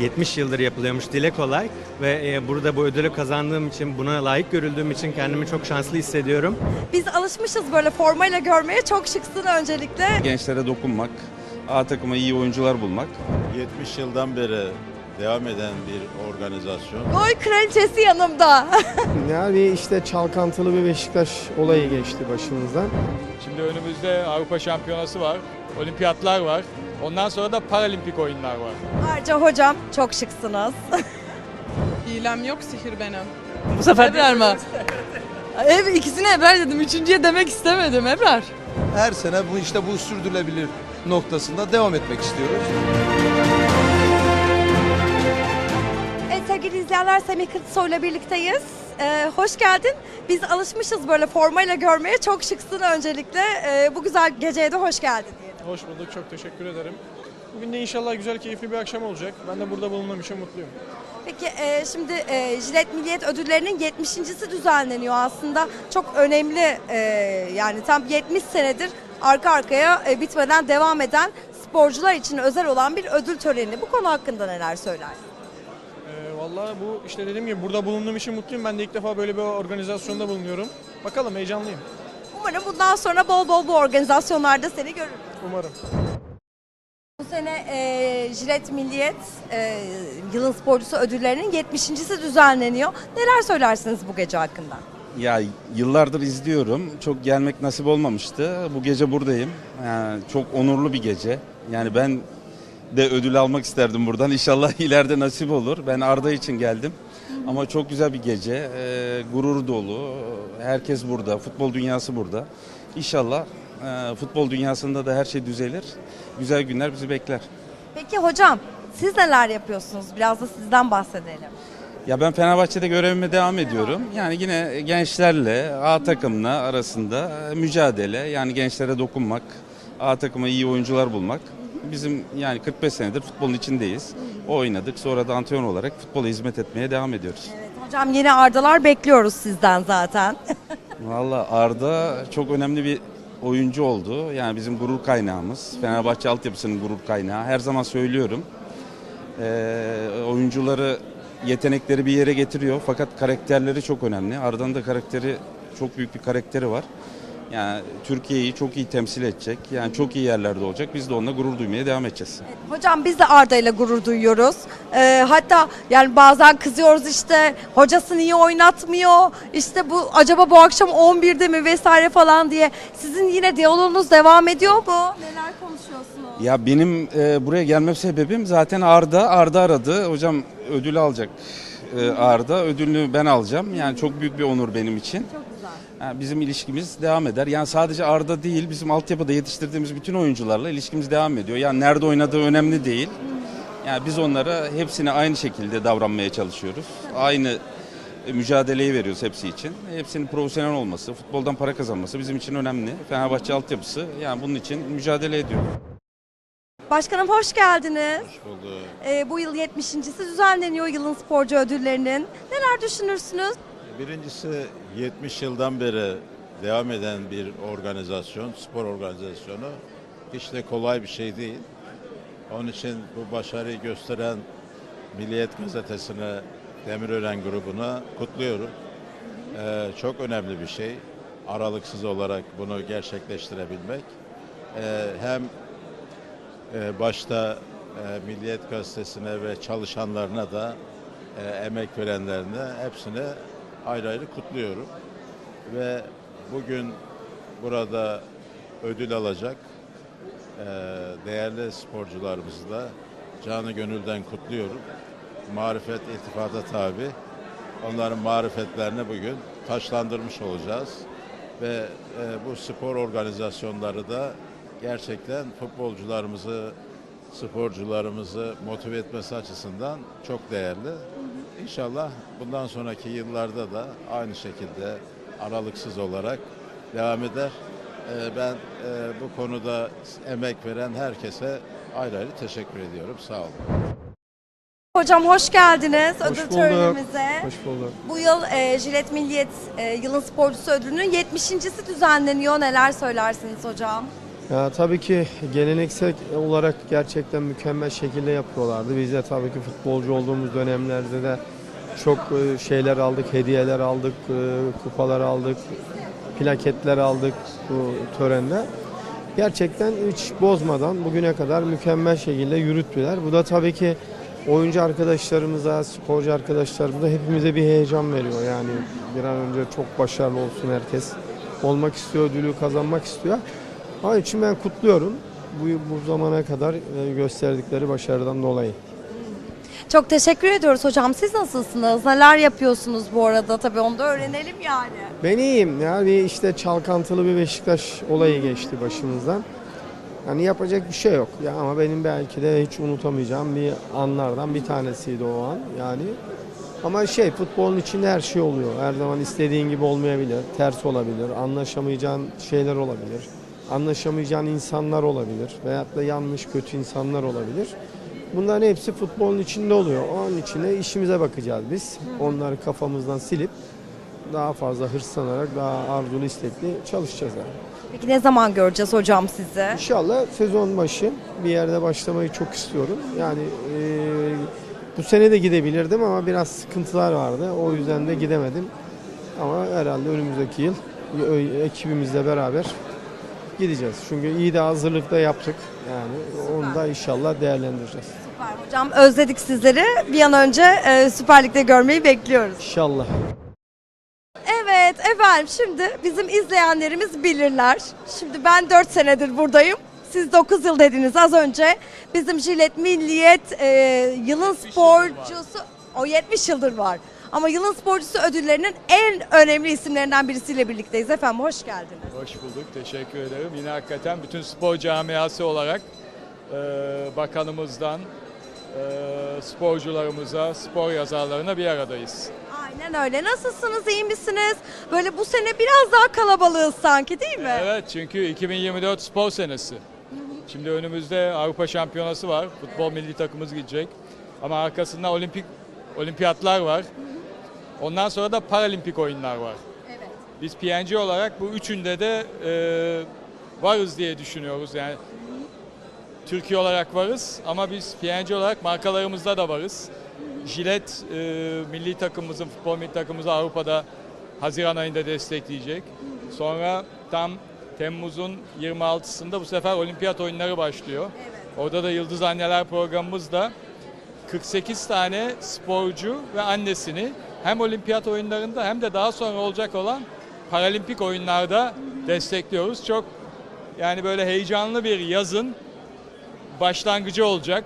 70 yıldır yapılıyormuş. Dile kolay ve e, burada bu ödülü kazandığım için, buna layık görüldüğüm için kendimi çok şanslı hissediyorum. Biz alışmışız böyle formayla görmeye. Çok şıksın öncelikle. Gençlere dokunmak, A takıma iyi oyuncular bulmak. 70 yıldan beri devam eden bir organizasyon. Gol kraliçesi yanımda. Yani işte çalkantılı bir Beşiktaş olayı geçti başımızdan. Şimdi önümüzde Avrupa Şampiyonası var, olimpiyatlar var. Ondan sonra da paralimpik oyunlar var. Ayrıca hocam çok şıksınız. İyilem yok sihir benim. Bu sefer Ebrar mı? Evet ikisine Ebrar dedim. Üçüncüye demek istemedim Ebrar. her sene bu işte bu sürdürülebilir noktasında devam etmek istiyoruz. Evet sevgili izleyenler Semih Kırtısoy'la birlikteyiz. Ee, hoş geldin. Biz alışmışız böyle formayla görmeye. Çok şıksın öncelikle. Ee, bu güzel geceye de hoş geldin. Hoş bulduk, çok teşekkür ederim. Bugün de inşallah güzel, keyifli bir akşam olacak. Ben de burada bulunmam için mutluyum. Peki e, şimdi e, Jilet Milliyet Ödülleri'nin 70.si düzenleniyor aslında. Çok önemli e, yani tam 70 senedir arka arkaya e, bitmeden devam eden sporcular için özel olan bir ödül töreni. Bu konu hakkında neler söylersin? Ee, vallahi bu işte dediğim gibi burada bulunduğum için mutluyum. Ben de ilk defa böyle bir organizasyonda bulunuyorum. Bakalım heyecanlıyım. Umarım bundan sonra bol bol bu organizasyonlarda seni görürüz. Umarım. Bu sene e, Jilet Milliyet e, Yılın Sporcusu ödüllerinin 70.si düzenleniyor. Neler söylersiniz bu gece hakkında? Ya yıllardır izliyorum. Çok gelmek nasip olmamıştı. Bu gece buradayım. Yani çok onurlu bir gece. Yani ben de ödül almak isterdim buradan. İnşallah ileride nasip olur. Ben Arda için geldim. Ama çok güzel bir gece. Ee, gurur dolu. Herkes burada. Futbol dünyası burada. İnşallah e, futbol dünyasında da her şey düzelir. Güzel günler bizi bekler. Peki hocam siz neler yapıyorsunuz? Biraz da sizden bahsedelim. Ya ben Fenerbahçe'de görevime devam ediyorum. Yani yine gençlerle, A takımla arasında mücadele, yani gençlere dokunmak, A takıma iyi oyuncular bulmak. Bizim yani 45 senedir futbolun içindeyiz. Oynadık, sonra da antrenör olarak futbola hizmet etmeye devam ediyoruz. Evet hocam yeni ardalar bekliyoruz sizden zaten. Valla Arda çok önemli bir oyuncu oldu. Yani bizim gurur kaynağımız. Fenerbahçe altyapısının gurur kaynağı. Her zaman söylüyorum. Ee, oyuncuları yetenekleri bir yere getiriyor fakat karakterleri çok önemli. Arda'nın da karakteri çok büyük bir karakteri var. Yani Türkiye'yi çok iyi temsil edecek. Yani çok iyi yerlerde olacak. Biz de onunla gurur duymaya devam edeceğiz. hocam biz de Arda ile gurur duyuyoruz. Ee, hatta yani bazen kızıyoruz işte hocası niye oynatmıyor? İşte bu acaba bu akşam 11'de mi vesaire falan diye. Sizin yine diyaloğunuz devam ediyor mu? Neler konuşuyorsunuz? Ya benim e, buraya gelmem sebebim zaten Arda. Arda aradı. Hocam ödül alacak e, Arda. Ödülünü ben alacağım. Yani çok büyük bir onur benim için. Çok. Yani bizim ilişkimiz devam eder. Yani sadece Arda değil, bizim altyapıda yetiştirdiğimiz bütün oyuncularla ilişkimiz devam ediyor. Yani nerede oynadığı önemli değil. Yani biz onlara hepsine aynı şekilde davranmaya çalışıyoruz. Aynı mücadeleyi veriyoruz hepsi için. Hepsinin profesyonel olması, futboldan para kazanması bizim için önemli. Fenerbahçe altyapısı yani bunun için mücadele ediyor. Başkanım hoş geldiniz. Hoş bulduk. Ee, bu yıl 70.si düzenleniyor yılın sporcu ödüllerinin. Neler düşünürsünüz? Birincisi 70 yıldan beri devam eden bir organizasyon, spor organizasyonu. Hiç de kolay bir şey değil. Onun için bu başarıyı gösteren Milliyet Gazetesi'ne, Demirören grubuna kutluyorum. Ee, çok önemli bir şey. Aralıksız olarak bunu gerçekleştirebilmek. Ee, hem e, başta e, Milliyet Gazetesi'ne ve çalışanlarına da e, emek verenlerine hepsine ayrı ayrı kutluyorum. Ve bugün burada ödül alacak e, değerli sporcularımızı da canı gönülden kutluyorum. Marifet iltifata tabi. Onların marifetlerini bugün taşlandırmış olacağız. Ve e, bu spor organizasyonları da gerçekten futbolcularımızı, sporcularımızı motive etmesi açısından çok değerli. İnşallah bundan sonraki yıllarda da aynı şekilde aralıksız olarak devam eder. Ee, Ben e, bu konuda emek veren herkese ayrı ayrı teşekkür ediyorum. Sağ olun. Hocam hoş geldiniz Hoş ödül bulduk. törenimize. Hoş bulduk. Bu yıl e, Jilet Milliyet e, Yılın Sporcusu ödülünün 70.si düzenleniyor. Neler söylersiniz hocam? Ya tabii ki geleneksel olarak gerçekten mükemmel şekilde yapıyorlardı. Biz de tabii ki futbolcu olduğumuz dönemlerde de çok e, şeyler aldık, hediyeler aldık, e, kupalar aldık, plaketler aldık bu törende. Gerçekten hiç bozmadan bugüne kadar mükemmel şekilde yürüttüler. Bu da tabii ki oyuncu arkadaşlarımıza, sporcu arkadaşlarımıza hepimize bir heyecan veriyor. Yani bir an önce çok başarılı olsun herkes. Olmak istiyor, ödülü kazanmak istiyor. Onun için ben kutluyorum bu, bu zamana kadar e, gösterdikleri başarıdan dolayı. Çok teşekkür ediyoruz hocam. Siz nasılsınız? Neler yapıyorsunuz bu arada? Tabii onu da öğrenelim yani. Ben iyiyim. Yani işte çalkantılı bir Beşiktaş olayı geçti başımızdan. Yani yapacak bir şey yok. Ya ama benim belki de hiç unutamayacağım bir anlardan bir tanesiydi o an. Yani ama şey futbolun içinde her şey oluyor. Her zaman istediğin gibi olmayabilir. Ters olabilir. Anlaşamayacağın şeyler olabilir. Anlaşamayacağın insanlar olabilir. Veyahut da yanlış kötü insanlar olabilir. Bunların hepsi futbolun içinde oluyor. Onun içine işimize bakacağız biz. Onları kafamızdan silip daha fazla hırslanarak, daha arzulu, istekli çalışacağız yani. Peki ne zaman göreceğiz hocam sizi? İnşallah sezon başı bir yerde başlamayı çok istiyorum. Yani eee, bu sene de gidebilirdim ama biraz sıkıntılar vardı. O yüzden de gidemedim. Ama herhalde önümüzdeki yıl e, ekibimizle beraber gideceğiz. Çünkü iyi de hazırlıkta yaptık. Yani onu da inşallah değerlendireceğiz. Süper hocam. Özledik sizleri. Bir an önce e, Süper Lig'de görmeyi bekliyoruz. İnşallah. Evet efendim şimdi bizim izleyenlerimiz bilirler. Şimdi ben 4 senedir buradayım. Siz 9 yıl dediniz az önce. Bizim Jilet Milliyet e, yılın sporcusu o 70 yıldır var. Ama yılın sporcusu ödüllerinin en önemli isimlerinden birisiyle birlikteyiz efendim. Hoş geldiniz. Hoş bulduk, teşekkür ederim. Yine hakikaten bütün spor camiası olarak e, bakanımızdan e, sporcularımıza, spor yazarlarına bir aradayız. Aynen öyle. Nasılsınız? iyi misiniz? Böyle bu sene biraz daha kalabalığız sanki değil mi? Evet çünkü 2024 spor senesi. Şimdi önümüzde Avrupa Şampiyonası var. Futbol milli takımımız gidecek. Ama arkasında olimpik olimpiyatlar var. Ondan sonra da paralimpik oyunlar var. Evet. Biz PNG olarak bu üçünde de e, varız diye düşünüyoruz. Yani Türkiye olarak varız ama biz PNG olarak markalarımızda da varız. Jilet e, milli takımımızın, futbol milli takımımızı Avrupa'da Haziran ayında destekleyecek. Sonra tam Temmuz'un 26'sında bu sefer olimpiyat oyunları başlıyor. Orada da Yıldız Anneler programımız da 48 tane sporcu ve annesini hem olimpiyat oyunlarında hem de daha sonra olacak olan paralimpik oyunlarda destekliyoruz. Çok yani böyle heyecanlı bir yazın başlangıcı olacak.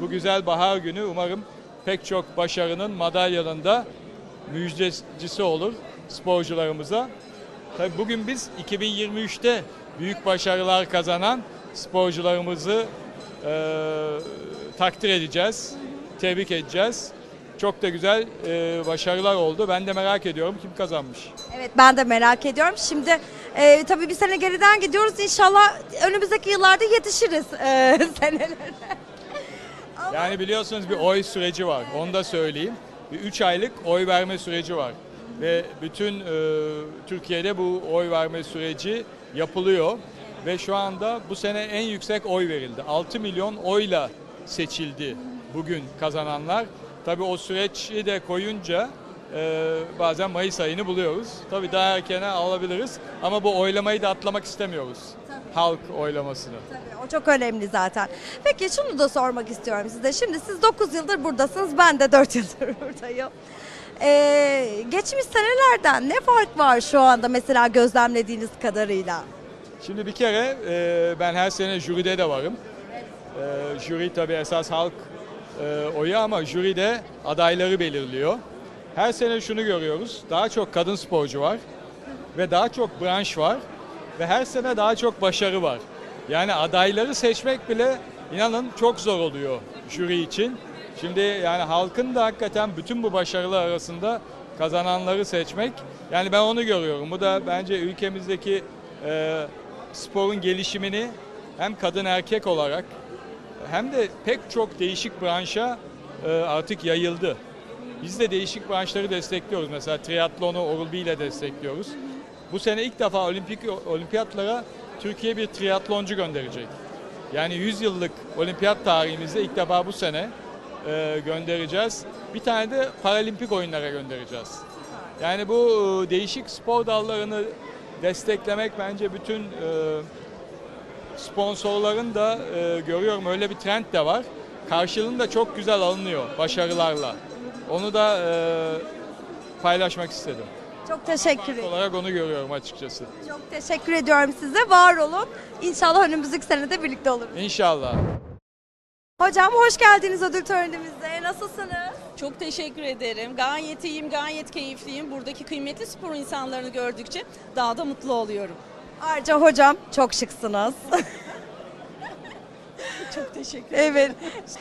Bu güzel bahar günü umarım pek çok başarının madalyanın da müjdecisi olur sporcularımıza. Tabii bugün biz 2023'te büyük başarılar kazanan sporcularımızı e, takdir edeceğiz, tebrik edeceğiz. Çok da güzel e, başarılar oldu. Ben de merak ediyorum kim kazanmış. Evet ben de merak ediyorum. Şimdi e, tabii bir sene geriden gidiyoruz. İnşallah önümüzdeki yıllarda yetişiriz e, senelere. Yani biliyorsunuz bir oy süreci var. Onu da söyleyeyim. Bir 3 aylık oy verme süreci var. Ve bütün e, Türkiye'de bu oy verme süreci yapılıyor. Ve şu anda bu sene en yüksek oy verildi. 6 milyon oyla seçildi bugün kazananlar. Tabii o süreci de koyunca e, bazen Mayıs ayını buluyoruz. Tabii daha erkene alabiliriz ama bu oylamayı da atlamak istemiyoruz. Halk oylamasını. Tabii, o çok önemli zaten. Peki şunu da sormak istiyorum size. Şimdi siz 9 yıldır buradasınız. Ben de 4 yıldır buradayım. Ee, geçmiş senelerden ne fark var şu anda mesela gözlemlediğiniz kadarıyla? Şimdi bir kere e, ben her sene jüride de varım. E, jüri tabii esas halk e, oyu ama jüride adayları belirliyor. Her sene şunu görüyoruz. Daha çok kadın sporcu var ve daha çok branş var ve her sene daha çok başarı var. Yani adayları seçmek bile inanın çok zor oluyor jüri için. Şimdi yani halkın da hakikaten bütün bu başarılar arasında kazananları seçmek yani ben onu görüyorum. Bu da bence ülkemizdeki e, sporun gelişimini hem kadın erkek olarak hem de pek çok değişik branşa e, artık yayıldı. Biz de değişik branşları destekliyoruz. Mesela triatlonu Oral B ile destekliyoruz. Bu sene ilk defa olimpik olimpiyatlara Türkiye bir triatloncu gönderecek. Yani 100 yıllık olimpiyat tarihimizde ilk defa bu sene e, göndereceğiz. Bir tane de paralimpik oyunlara göndereceğiz. Yani bu e, değişik spor dallarını desteklemek bence bütün e, sponsorların da e, görüyorum öyle bir trend de var. Karşılığında çok güzel alınıyor başarılarla. Onu da e, paylaşmak istedim. Çok teşekkür ederim. Olarak onu görüyorum açıkçası. Çok teşekkür ediyorum size. Var olun. İnşallah önümüzdeki sene de birlikte oluruz. İnşallah. Hocam hoş geldiniz ödül törenimizde. Nasılsınız? Çok teşekkür ederim. Gayet iyiyim, gayet keyifliyim. Buradaki kıymetli spor insanlarını gördükçe daha da mutlu oluyorum. Ayrıca hocam çok şıksınız. Çok teşekkür ederim. evet.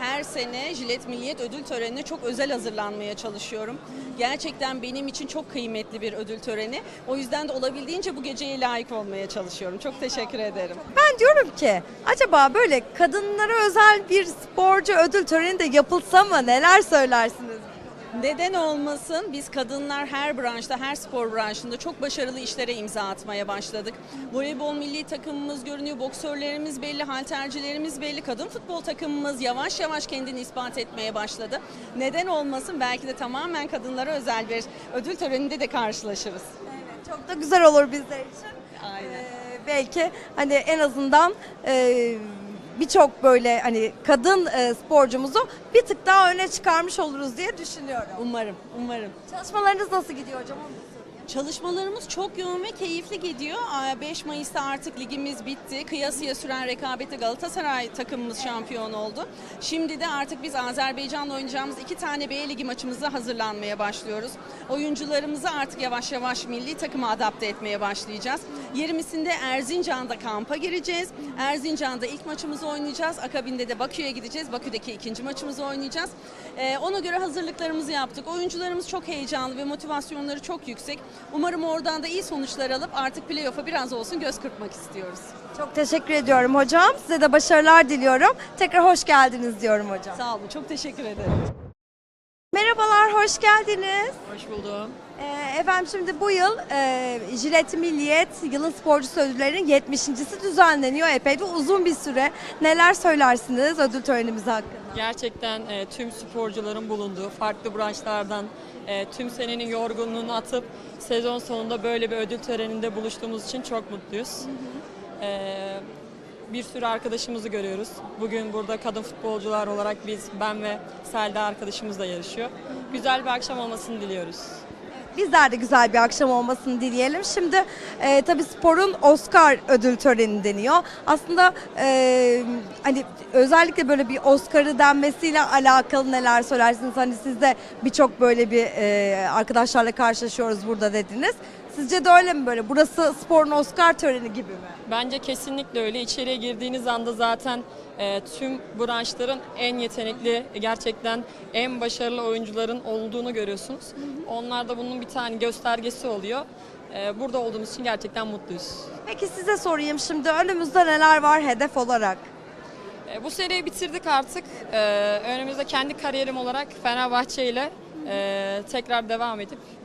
Her sene Jilet Milliyet Ödül Töreni'ne çok özel hazırlanmaya çalışıyorum. Gerçekten benim için çok kıymetli bir ödül töreni. O yüzden de olabildiğince bu geceye layık olmaya çalışıyorum. Çok teşekkür ederim. Ben diyorum ki acaba böyle kadınlara özel bir sporcu ödül töreni de yapılsa mı? Neler söylersiniz? Neden olmasın? Biz kadınlar her branşta, her spor branşında çok başarılı işlere imza atmaya başladık. Voleybol milli takımımız görünüyor, boksörlerimiz belli, haltercilerimiz belli, kadın futbol takımımız yavaş yavaş kendini ispat etmeye başladı. Neden olmasın? Belki de tamamen kadınlara özel bir ödül töreninde de karşılaşırız. Çok da güzel olur bizler için. Aynen. Ee, belki hani en azından e, birçok böyle hani kadın e, sporcumuzu bir tık daha öne çıkarmış oluruz diye düşünüyorum. Umarım, umarım. Çalışmalarınız nasıl gidiyor hocam? Onu. Çalışmalarımız çok yoğun ve keyifli gidiyor. Aa, 5 Mayıs'ta artık ligimiz bitti. Kıyasıya süren rekabette Galatasaray takımımız şampiyon oldu. Şimdi de artık biz Azerbaycan'la oynayacağımız iki tane B Ligi maçımıza hazırlanmaya başlıyoruz. Oyuncularımızı artık yavaş yavaş milli takıma adapte etmeye başlayacağız. 20'sinde Erzincan'da kampa gireceğiz. Erzincan'da ilk maçımızı oynayacağız. Akabinde de Bakü'ye gideceğiz. Bakü'deki ikinci maçımızı oynayacağız. Ee, ona göre hazırlıklarımızı yaptık. Oyuncularımız çok heyecanlı ve motivasyonları çok yüksek. Umarım oradan da iyi sonuçlar alıp artık playoff'a biraz olsun göz kırpmak istiyoruz. Çok teşekkür ediyorum hocam. Size de başarılar diliyorum. Tekrar hoş geldiniz diyorum hocam. Sağ olun, çok teşekkür ederim. Merhabalar, hoş geldiniz. Hoş buldum. Ee, efendim şimdi bu yıl e, Jilet Milliyet Yılın Sporcusu Ödülleri'nin 70.si düzenleniyor. Epey de uzun bir süre. Neler söylersiniz ödül törenimiz hakkında? Gerçekten e, tüm sporcuların bulunduğu farklı branşlardan e, tüm senenin yorgunluğunu atıp sezon sonunda böyle bir ödül töreninde buluştuğumuz için çok mutluyuz. E, bir sürü arkadaşımızı görüyoruz. Bugün burada kadın futbolcular olarak biz, ben ve Selda arkadaşımız da yarışıyor. Güzel bir akşam olmasını diliyoruz. Bizler de güzel bir akşam olmasını dileyelim. Şimdi e, tabii sporun Oscar ödül töreni deniyor. Aslında e, hani özellikle böyle bir Oscar'ı denmesiyle alakalı neler söylersiniz? Hani siz de birçok böyle bir e, arkadaşlarla karşılaşıyoruz burada dediniz. Sizce de öyle mi böyle? Burası sporun Oscar töreni gibi mi? Bence kesinlikle öyle. İçeriye girdiğiniz anda zaten e, tüm branşların en yetenekli, gerçekten en başarılı oyuncuların olduğunu görüyorsunuz. Onlar da bunun bir tane göstergesi oluyor. E, burada olduğumuz için gerçekten mutluyuz. Peki size sorayım şimdi önümüzde neler var hedef olarak? E, bu seriyi bitirdik artık. E, önümüzde kendi kariyerim olarak Fenerbahçe ile e, tekrar devam edip e,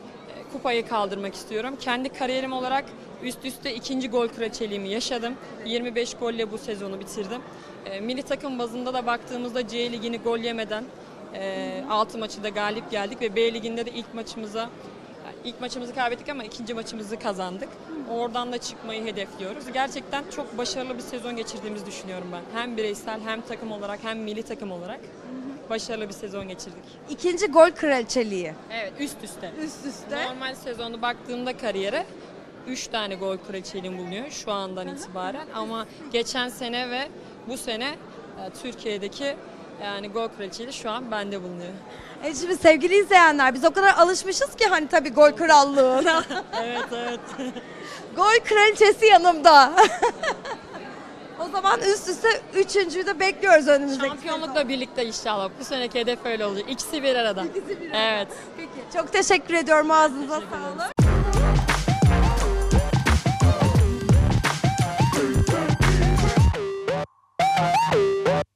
kupayı kaldırmak istiyorum. Kendi kariyerim olarak üst üste ikinci gol kraliçeliğimi yaşadım. 25 golle bu sezonu bitirdim. E, milli takım bazında da baktığımızda C ligini gol yemeden e, 6 maçı da galip geldik ve B liginde de ilk maçımıza ilk maçımızı kaybettik ama ikinci maçımızı kazandık. Oradan da çıkmayı hedefliyoruz. Gerçekten çok başarılı bir sezon geçirdiğimizi düşünüyorum ben. Hem bireysel hem takım olarak hem milli takım olarak başarılı bir sezon geçirdik. İkinci gol kraliçeliği. Evet üst üste. Üst üste. Normal sezonu baktığımda kariyere 3 tane gol kraliçeliğim bulunuyor şu andan itibaren ama geçen sene ve bu sene e, Türkiye'deki yani gol kraliçeliği şu an bende bulunuyor. E şimdi sevgili izleyenler biz o kadar alışmışız ki hani tabii gol krallığına. Evet evet. gol kraliçesi yanımda. o zaman üst üste üçüncüyü de bekliyoruz önümüzdeki Şampiyonlukla birlikte inşallah. Bu seneki hedef öyle olacak. İkisi bir arada. Evet. Peki, çok teşekkür ediyorum ağzınıza sağlık.